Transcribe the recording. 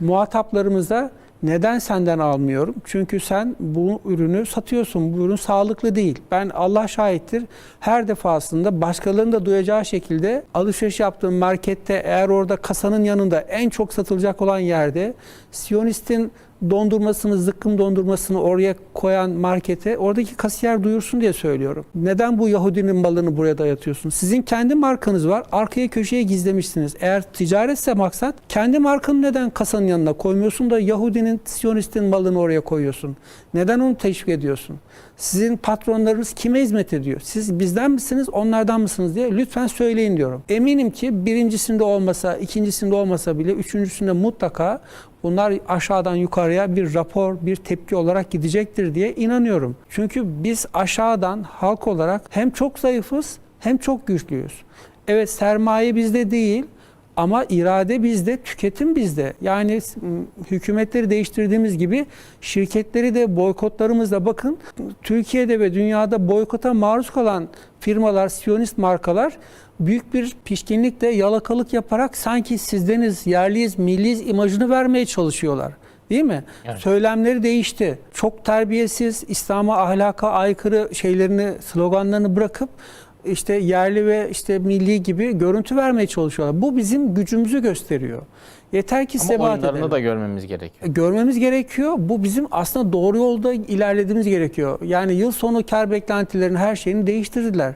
muhataplarımıza neden senden almıyorum? Çünkü sen bu ürünü satıyorsun. Bu ürün sağlıklı değil. Ben Allah şahittir her defasında başkalarının da duyacağı şekilde alışveriş yaptığım markette eğer orada kasanın yanında en çok satılacak olan yerde Siyonist'in dondurmasını, zıkkım dondurmasını oraya koyan markete oradaki kasiyer duyursun diye söylüyorum. Neden bu Yahudinin malını buraya dayatıyorsun? Sizin kendi markanız var. Arkaya köşeye gizlemişsiniz. Eğer ticaretse maksat kendi markanı neden kasanın yanına koymuyorsun da Yahudinin, Siyonistin malını oraya koyuyorsun? Neden onu teşvik ediyorsun? Sizin patronlarınız kime hizmet ediyor? Siz bizden misiniz, onlardan mısınız diye lütfen söyleyin diyorum. Eminim ki birincisinde olmasa, ikincisinde olmasa bile üçüncüsünde mutlaka bunlar aşağıdan yukarıya bir rapor, bir tepki olarak gidecektir diye inanıyorum. Çünkü biz aşağıdan halk olarak hem çok zayıfız hem çok güçlüyüz. Evet sermaye bizde değil ama irade bizde, tüketim bizde. Yani hükümetleri değiştirdiğimiz gibi şirketleri de boykotlarımızla bakın Türkiye'de ve dünyada boykota maruz kalan firmalar, siyonist markalar büyük bir pişkinlikle yalakalık yaparak sanki sizdeniz, yerliyiz, milliyiz imajını vermeye çalışıyorlar. Değil mi? Evet. Söylemleri değişti. Çok terbiyesiz, İslam'a, ahlaka aykırı şeylerini, sloganlarını bırakıp işte yerli ve işte milli gibi görüntü vermeye çalışıyorlar. Bu bizim gücümüzü gösteriyor. Yeter ki Ama sebat oyunlarını edelim. da görmemiz gerekiyor. Görmemiz gerekiyor. Bu bizim aslında doğru yolda ilerlediğimiz gerekiyor. Yani yıl sonu kar beklentilerini her şeyini değiştirdiler.